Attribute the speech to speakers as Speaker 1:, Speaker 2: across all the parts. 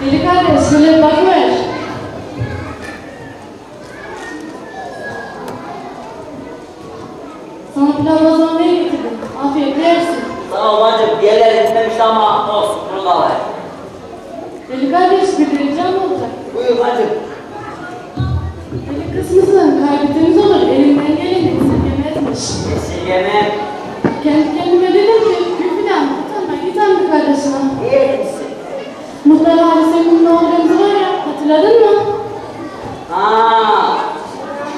Speaker 1: Deli kardeş şöyle bir bakıver. Sana pilav bozan ne getirdim? Afiyet yersin.
Speaker 2: Sağ ol bacım. Diğerleri gitmemişti ama olsun. Burada var.
Speaker 1: Deli kardeş bir vereceğim olacak.
Speaker 2: Buyur bacım.
Speaker 1: Deli kısmısın, kalbimiz olur, elimden geleni esirgemezmiş.
Speaker 2: Esirgemem.
Speaker 1: Kendi kendime dedim ki, bir filan, utanma, git bir kardeşine.
Speaker 2: İyi etmişsin.
Speaker 1: Muhtar Halise'nin ne olduğumuzu var ya, hatırladın mı?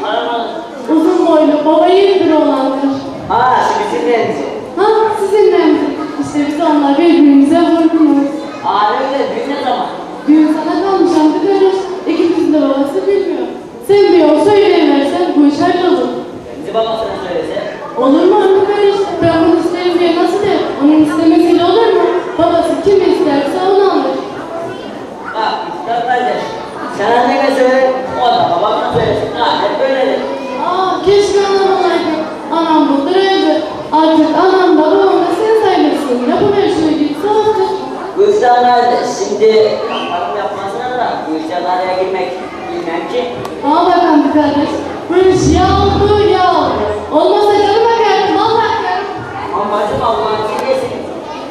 Speaker 2: Aramadım.
Speaker 1: Uzun boylu, baba yiğit bir oğlandır.
Speaker 2: Ha şu bizim denizi.
Speaker 1: Ha, sizinle mi? İşte biz onlar birbirimize vurdunuz.
Speaker 2: Aa ne güzel. Düğün ne zaman?
Speaker 1: Düğün sana kalmış amca kardeş. İkimizin de babası bilmiyor. Sen bir yol söyleyiversen bu iş hallolur.
Speaker 2: Kendi babasına söylese.
Speaker 1: Olur mu amca kardeş? Ben bunu isterim diye nasıl der? Onun istemesiyle olur mu? Babası kim isterse onu alır.
Speaker 2: Bak İftihar kardeş. Söyle. O da babasına söylesin. Ha hep böyledir.
Speaker 1: Aa keşke anam olaydı. Anam öldü. Artık anam babam da sen sayılırsın. Yapıver şunu git soğuktur.
Speaker 2: Bu işler nerede? Şimdi yaparım yapmasına da işler nereye girmek bilmem ki.
Speaker 1: Bana bak amca kardeş. Ya oldu ya oldu. Olmasa canım bakarım. Vallahi bakarım.
Speaker 2: Ama bacım Allah'ın çilesin.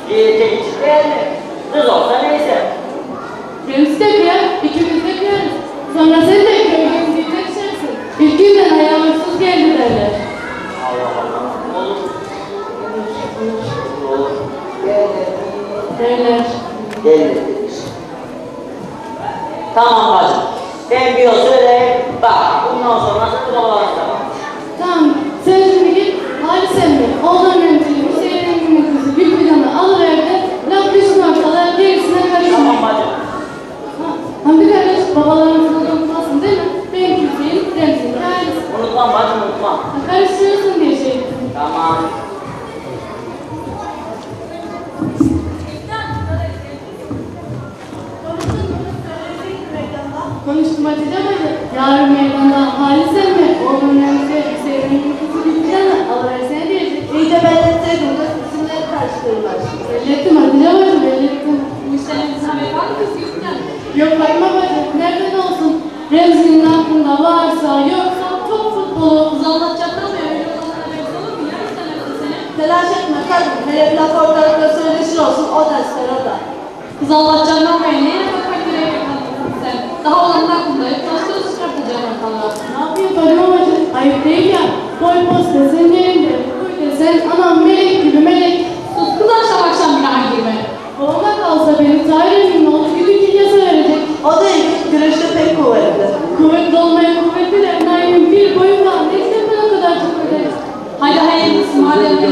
Speaker 2: Diyete hiç değil mi?
Speaker 1: Derler.
Speaker 2: Gelir. Tamam bacım. Ben bir yol söyleyeyim. Bak bundan sonra bu babalarında bak.
Speaker 1: Tamam, sen şimdi git, hadi sen de. Oğlan yöntemi, Hüseyin Engin'in kızı bir planı alıver de, laf düşsün ortalığa, gerisine karışma.
Speaker 2: Tamam bacım.
Speaker 1: Ha, Hamdi kardeş, babalarımızı da unutmasın değil mi? Ben Hüseyin, Remzi'nin ailesi.
Speaker 2: Unutmam bacım unutmam.
Speaker 1: Ha, Karıştırıyorsun diye şey.
Speaker 2: Tamam.
Speaker 1: Hatice bacı. Yarın meydanda Halise mi? Oğlum Remzi, Hüseyin Engin'in kızı bir planı alıversene diyecek.
Speaker 3: İyice belirtseydin de isimleri karıştırırlar.
Speaker 1: Bellettim Hatice bacı, bellettim.
Speaker 4: Bu işlerin sana var mı kız yüzünden?
Speaker 1: Yok bakma bacı, nereden olsun? Remzi'nin aklında varsa yoksa top futbolu.
Speaker 4: Kız anlatacaklar mı? Öyle olur mu? Sen öptün seni.
Speaker 3: Telaş etme kadın. Hele bir laf ortalıkta söyleşir olsun o da ister o da.
Speaker 4: Kız anlatacağından beri neye bakmak gerek yok sen? Daha olanın aklında hep nasıl söz çıkartacağım ortalığa?
Speaker 1: Ne yapıyor Fadime ya. Boy post desen yerinde. Boy desen anam melek gibi melek.
Speaker 4: Sus kız akşam akşam günaha girme.
Speaker 1: Babama kalsa benim Tahir'in ne olur gidip yasa verecek.
Speaker 3: O da iyi. Güreşte pek kuvvetli.
Speaker 1: Kuvvetli olmaya kuvvetli de Naim'in bir boyu var. Ne ister ben o kadar çok öderim.
Speaker 4: Haydi hayırlısı madem ben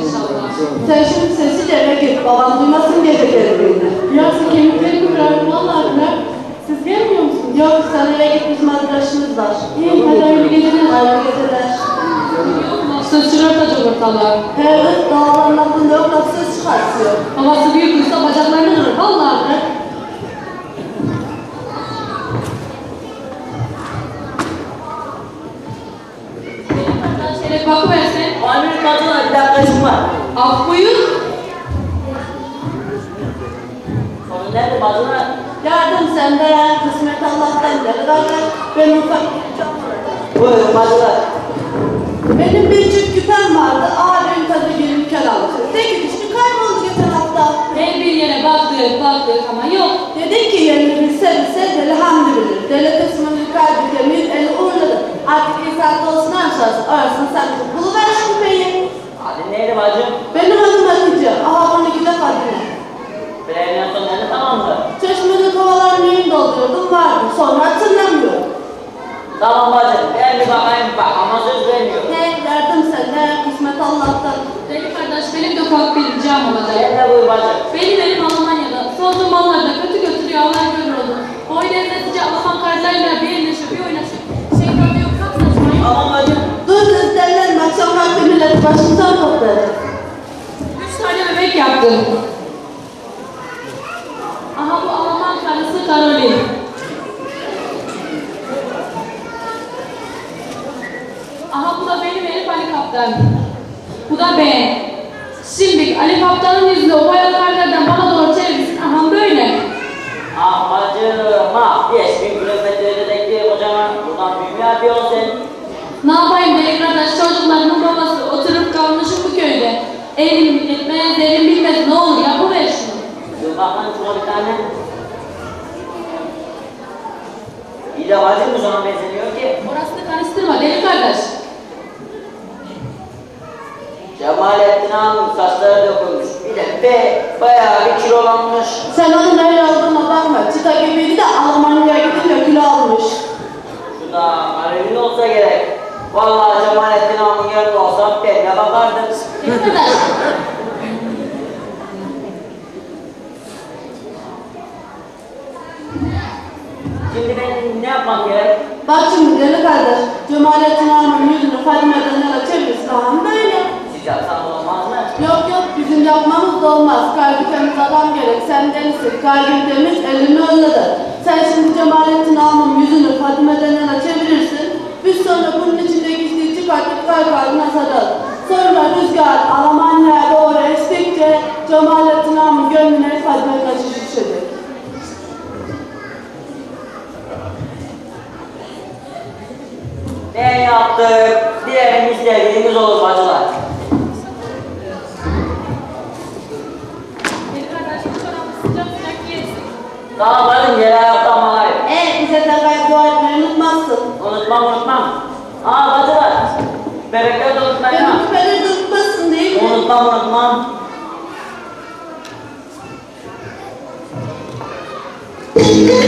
Speaker 4: inşallah.
Speaker 3: Sen şimdi sessiz eve git. Babam duymasın gece geldiğinde.
Speaker 1: Rüyası kemiklerimi kırar. Vallahi kırar. Gelmiyor musunuz?
Speaker 3: Yok sen eve git bizim arkadaşımız var.
Speaker 1: İyi geceler.
Speaker 3: Hayırlı geceler.
Speaker 4: Yok mu? Söz çıkartacak ortalığa.
Speaker 3: Evet dağların aklında yok laf söz çıkartıyor.
Speaker 4: Babası büyük kızsa bacaklarını kırır. Vallahi. Şeref bakıversen.
Speaker 2: Amir kadına bir dakika işim var.
Speaker 4: Af buyur.
Speaker 2: Sorun nerede bacına?
Speaker 3: Yardım senden, kısmet Allah'tan deli kardeş. Ben ufak bir
Speaker 2: Buyurun bacılar.
Speaker 3: Benim bir çift küpem vardı. Ağabeyim tadı gelip kör aldı. Tek düştü kayboldu geçen hafta.
Speaker 4: Her bir yere baktık baktık ama yok.
Speaker 3: Dedi ki yerini bilse bilse deli hamdi bilir. Deli kısmını kalbi temiz eli uğurladı. Artık İsa'da olsun anşası. Arasını sen
Speaker 2: Ben bakayım bak ama söz vermiyorum.
Speaker 3: Ne derdim senden, kısmet Allah'tan.
Speaker 4: Deli kardeş benim de ufak bir ricam olacak.
Speaker 2: Sen de buyur bacım.
Speaker 4: Benim elim Almanya'da. Son zamanlarda kötü götürüyor Allah görür oldu. O devletici Alman kardeşlerle bir elleşiyor bir oynaşıyor. Şeytan yok kapsaçmayın.
Speaker 2: Tamam bacım.
Speaker 3: Dur kız derlenme. Akşam vakti millet başından toplarız.
Speaker 4: Üç tane bebek yaptım. Hani kaptanın yüzünde o bayraklardan bana doğru çevirsin. Aha böyle. Amacım ha. Ah, 5000 kilometrede dekli kocaman. Buradan büyüme yapıyorsun sen. Ne yapayım delik kardeş çocuklarının babası oturup kalmışım bu
Speaker 2: köyde.
Speaker 4: Elim etmeye derin bilmez ne olur ya bu ver şunu.
Speaker 2: Dur bakalım şuna bir tane. İyi de vazir mi sana benzemiyor ki?
Speaker 4: Orasını karıştırma delik kardeş.
Speaker 2: Cemalettin Hanım saçları dökülmüş. Bir de be, bayağı bir kilolanmış.
Speaker 3: Sen onun öyle olduğuna bakma. Çıta gibiydi de Almanya'ya gidince kilo almış.
Speaker 2: Şu da garibin olsa gerek. Vallahi Cemalettin Hanım'ın yerinde olsam ben ne bakardım. Şimdi ben ne yapmam gerek?
Speaker 3: Bak şimdi deli kardeş, Cemalettin Hanım'ın yüzünü Fadime'den yana çevirsin hanım böyle.
Speaker 2: Siz yapsanız olmaz mı?
Speaker 3: Yok yok bizim yapmamız da olmaz. Kalbi temiz adam gerek. Sen delisin. Kalbin temiz, elini önledi. Sen şimdi Cemalettin Hanım'ın yüzünü Fadime'den yana çevirirsin. Biz sonra bunun içindeki işliği çıkartıp kalp haline sararız. Sonra rüzgar Almanya'ya doğru estikçe Cemalettin Hanım'ın gönlüne Fadime kaçış düşecek.
Speaker 2: Ne yaptık? Diyelim istediğimiz olur bacılar. Bacım yere ayaktan malayım.
Speaker 3: E bize de gayet dua etmeyi unutmazsın.
Speaker 2: Unutmam unutmam. Aa bacılar. Bebekler de unutmayın.
Speaker 3: Benim küpeleri de unutmasın değil mi?
Speaker 2: Unutmam unutmam.
Speaker 3: Thank